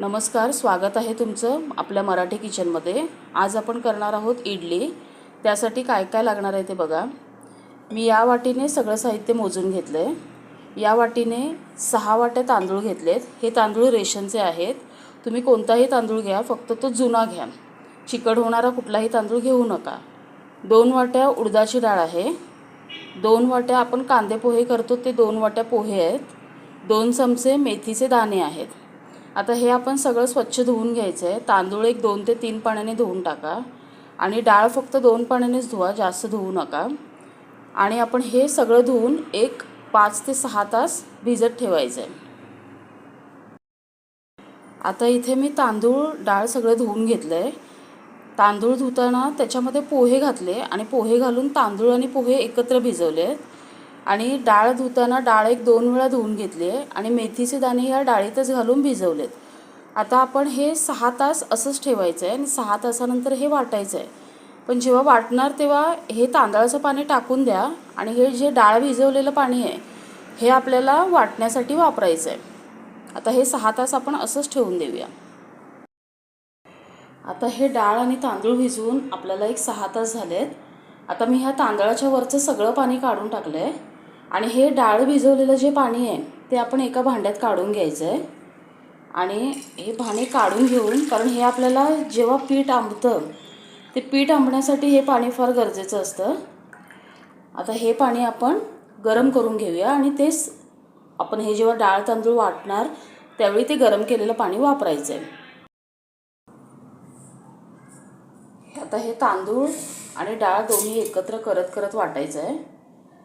नमस्कार स्वागत आहे तुमचं आपल्या मराठी किचनमध्ये. आज आपण करणार आहोत इडली. त्यासाठी काय काय लागणार आहे ते बघा. मी या वाटीने सगळं साहित्य मोजून घेतलं आहे या वाटीने सहा वाट्या तांदूळ घेतलेत. हे तांदूळ रेशनचे आहेत. तुम्ही कोणताही तांदूळ घ्या फक्त तो जुना घ्या. चिकट होणारा कुठलाही तांदूळ घेऊ नका. दोन वाट्या उडदाची डाळ आहे. दोन वाट्या आपण कांदे पोहे करतो ते दोन वाट्या पोहे आहेत. दोन चमचे मेथीचे दाणे आहेत. आता हे आपण सगळं स्वच्छ धुवून घ्यायचं आहे तांदूळ एक दोन ते तीन पाण्याने धुवून टाका. आणि डाळ फक्त दोन पाण्यानेच धुवा जास्त धुवू नका. आणि आपण हे सगळं धुवून एक पाच ते सहा तास भिजत ठेवायचं आहे आता इथे मी तांदूळ डाळ सगळं धुवून घेतलं आहे तांदूळ धुताना त्याच्यामध्ये पोहे घातले आणि पोहे घालून तांदूळ आणि पोहे एकत्र भिजवले आणि डाळ धुताना डाळ एक दोन वेळा धुवून घेतली आहे आणि मेथीचे दाणे ह्या डाळीतच घालून भिजवलेत. आता आपण हे सहा तास असंच ठेवायचं आहे आणि सहा तासानंतर हे वाटायचं आहे. पण जेव्हा वाटणार तेव्हा हे तांदळाचं पाणी टाकून द्या आणि हे जे डाळ भिजवलेलं पाणी आहे हे आपल्याला वाटण्यासाठी वापरायचं आहे. आता हे सहा तास आपण असंच ठेवून देऊया. आता हे डाळ आणि तांदूळ भिजवून आपल्याला एक सहा तास झालेत. आता मी ह्या तांदळाच्या वरचं सगळं पाणी काढून टाकलं आहे आणि हे डाळ भिजवलेलं जे पाणी आहे ते आपण एका भांड्यात काढून घ्यायचं आहे आणि हे पाणी काढून घेऊन कारण हे आपल्याला जेव्हा पीठ आंबतं ते पीठ आंबण्यासाठी हे पाणी फार गरजेचं असतं. आता हे पाणी आपण गरम करून घेऊया आणि तेच आपण हे जेव्हा डाळ तांदूळ वाटणार त्यावेळी ते गरम केलेलं पाणी वापरायचं आहे आता हे तांदूळ आणि डाळ दोन्ही एकत्र करत करत वाटायचं आहे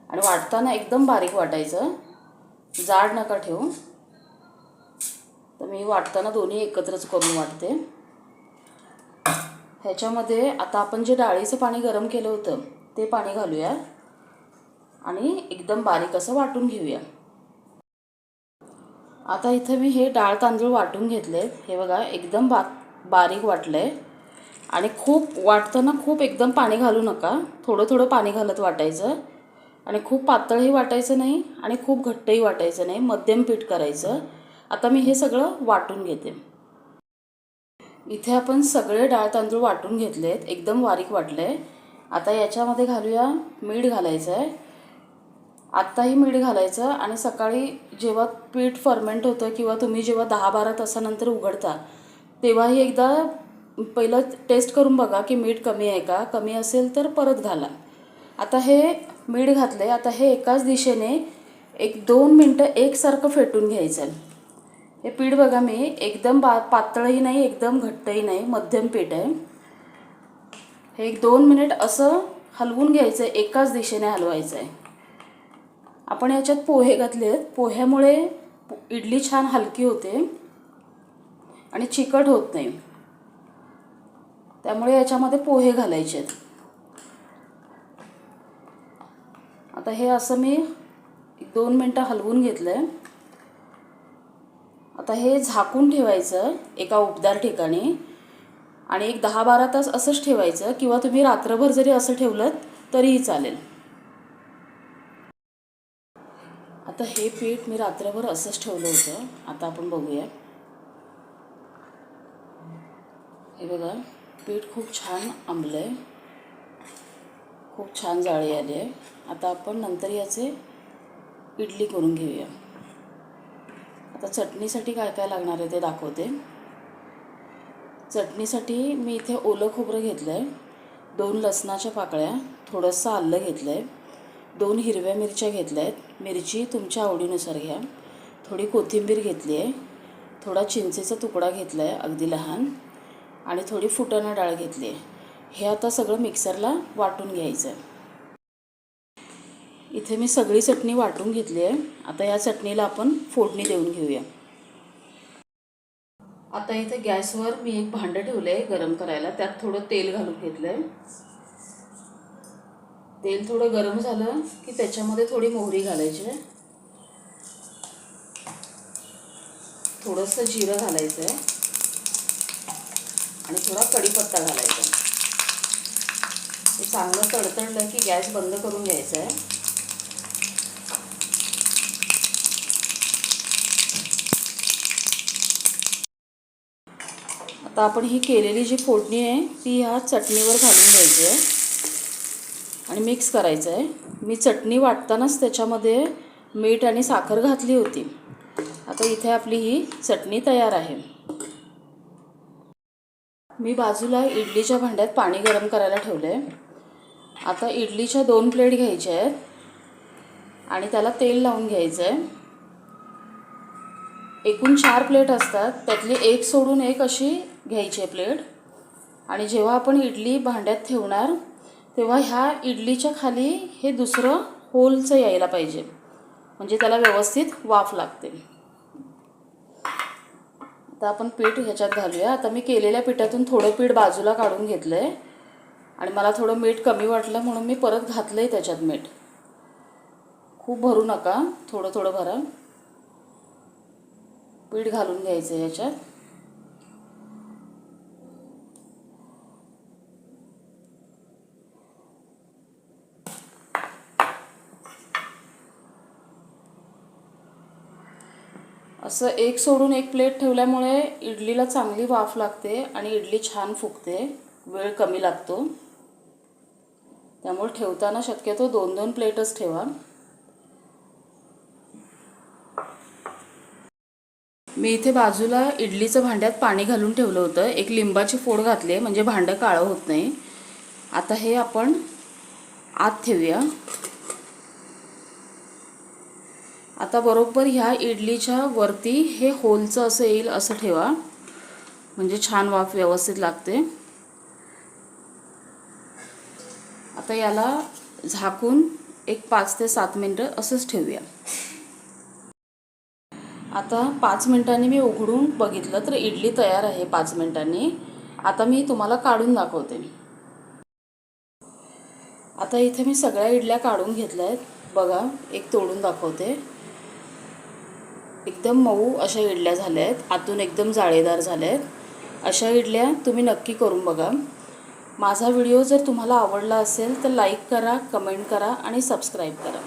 आणि वाटताना एकदम बारीक वाटायचं. जाड नका ठेवू. तर मी वाटताना दोन्ही एकत्रच करून वाटते. ह्याच्यामध्ये आता आपण जे डाळीचं पाणी गरम केलं होतं ते पाणी घालूया. आणि एकदम बारीक असं वाटून घेऊया. आता इथं मी हे डाळ तांदूळ वाटून घेतले हे बघा एकदम बा बारीक वाटलं आहे आणि खूप वाटताना खूप एकदम पाणी घालू नका. थोडं थोडं पाणी घालत वाटायचं. आणि खूप पातळही वाटायचं नाही आणि खूप घट्टही वाटायचं नाही. मध्यम पीठ करायचं. आता मी हे सगळं वाटून घेते. इथे आपण सगळे डाळ तांदूळ वाटून घेतलेत. एकदम बारीक वाटले आता याच्यामध्ये घालूया मीठ घालायचं आहे आत्ताही मीठ घालायचं आणि सकाळी जेव्हा पीठ फर्मेंट होतं किंवा तुम्ही जेव्हा दहा बारा तासानंतर उघडता तेव्हाही एकदा पहिलं टेस्ट करून बघा की मीठ कमी आहे का? कमी असेल तर परत घाला. आता हे मीठ घातलं आहे आता हे एकाच दिशेने एक दोन मिनटं एकसारखं फेटून घ्यायचं हे पीठ बघा मी एकदम बा पातळही नाही एकदम घट्टही नाही मध्यम पीठ आहे. हे एक दोन मिनिट असं हलवून घ्यायचं आहे एकाच दिशेने हलवायचं आहे आपण याच्यात पोहे घातले आहेत पोह्यामुळे इडली छान हलकी होते आणि चिकट होत नाही. त्यामुळे याच्यामध्ये पोहे घालायचे आहेत आता हे असं मी एक दोन मिनटं हलवून घेतलं आहे आता हे झाकून ठेवायचं एका उबदार ठिकाणी आणि एक दहा बारा तास असंच ठेवायचं किंवा तुम्ही रात्रभर जरी असं ठेवलं तरीही चालेल. आता हे पीठ मी रात्रभर असंच ठेवलं होतं. आता आपण बघूया. हे बघा पीठ खूप छान आंबलं आहे खूप छान जाळी आली आहे. आता आपण नंतर याचे इडली करून घेऊया. आता चटणीसाठी काय काय लागणार आहे ते दाखवते. चटणीसाठी मी इथे ओलं खोबरं घेतलं आहे दोन लसणाच्या पाकळ्या थोडंसं आलं घेतलं आहे दोन हिरव्या मिरच्या घेतल्या आहेत मिरची तुमच्या आवडीनुसार घ्या. थोडी कोथिंबीर घेतली आहे थोडा चिंचेचा तुकडा घेतला आहे अगदी लहान. आणि थोडी फुटाणा डाळ घेतली आहे. हे आता सगळं मिक्सरला वाटून घ्यायचं आहे. इथे मी सगळी चटणी वाटून घेतली आहे. आता या चटणीला आपण फोडणी देऊन घेऊया. आता इथे गॅसवर मी एक भांडं ठेवलं आहे गरम करायला. त्यात थोडं तेल घालून घेतलं आहे तेल थोडं गरम झालं की त्याच्यामध्ये थोडी मोहरी घालायची आहे. थोडंसं जिरं घालायचं आहे. आणि थोडा कढीपत्ता घालायचा हे चांगलं तडतडलं की गॅस बंद करून घ्यायचा आहे. आता आपण ही केलेली जी फोडणी आहे ती ह्या चटणीवर घालून घ्यायची आहे. आणि मिक्स करायचं आहे. मी चटणी वाटतानाच त्याच्यामध्ये मीठ आणि साखर घातली होती. आता इथे आपली ही चटणी तयार आहे. मी बाजूला इडलीच्या भांड्यात पाणी गरम करायला ठेवलं आहे आता इडलीच्या दोन प्लेट घ्यायच्या आहेत. आणि त्याला तेल लावून घ्यायचं आहे एकूण चार प्लेट असतात. त्यातली एक सोडून एक अशी घ्यायची आहे प्लेट. आणि जेव्हा आपण इडली भांड्यात ठेवणार तेव्हा ह्या इडलीच्या खाली हे दुसरं होलचं यायला पाहिजे. म्हणजे त्याला व्यवस्थित वाफ लागते. आता आपण पीठ ह्याच्यात घालूया. आता मी केलेल्या पिठातून थोडं पीठ बाजूला काढून घेतलं आहे आणि मला थोडं मीठ कमी वाटलं म्हणून मी परत घातलं आहे त्याच्यात मीठ. खूप भरू नका. थोडं थोडं भरा. पीठ घालून घ्यायचं आहे ह्याच्यात. असं एक सोडून एक प्लेट ठेवल्यामुळे इडलीला चांगली वाफ लागते आणि इडली छान फुगते. वेळ कमी लागतो. त्यामुळे ठेवताना शक्यतो दोन दोन प्लेटच ठेवा. मी इथे बाजूला इडलीचं भांड्यात पाणी घालून ठेवलं होतं. एक लिंबाची फोड घातली म्हणजे भांडं काळं होत नाही. आता हे आपण आत ठेवूया. आता बरोबर ह्या इडलीच्या वरती हे होलचं असं येईल असं ठेवा. म्हणजे छान वाफ व्यवस्थित लागते. आता याला झाकून एक पाच ते सात मिनटं असंच ठेवूया. आता पाच मिनटांनी मी उघडून बघितलं तर इडली तयार आहे पाच मिनटांनी. आता मी तुम्हाला काढून दाखवते. आता इथे मी सगळ्या इडल्या काढून घेतल्या आहेत बघा एक तोडून दाखवते. एकदम मऊ अशा इडल्या झाल्या आहेत आतून एकदम जाळेदार झाल्या आहेत अशा इडल्या तुम्ही नक्की करून बघा. माझा व्हिडिओ जर तुम्हाला आवडला असेल तर लाईक करा कमेंट करा आणि सबस्क्राईब करा.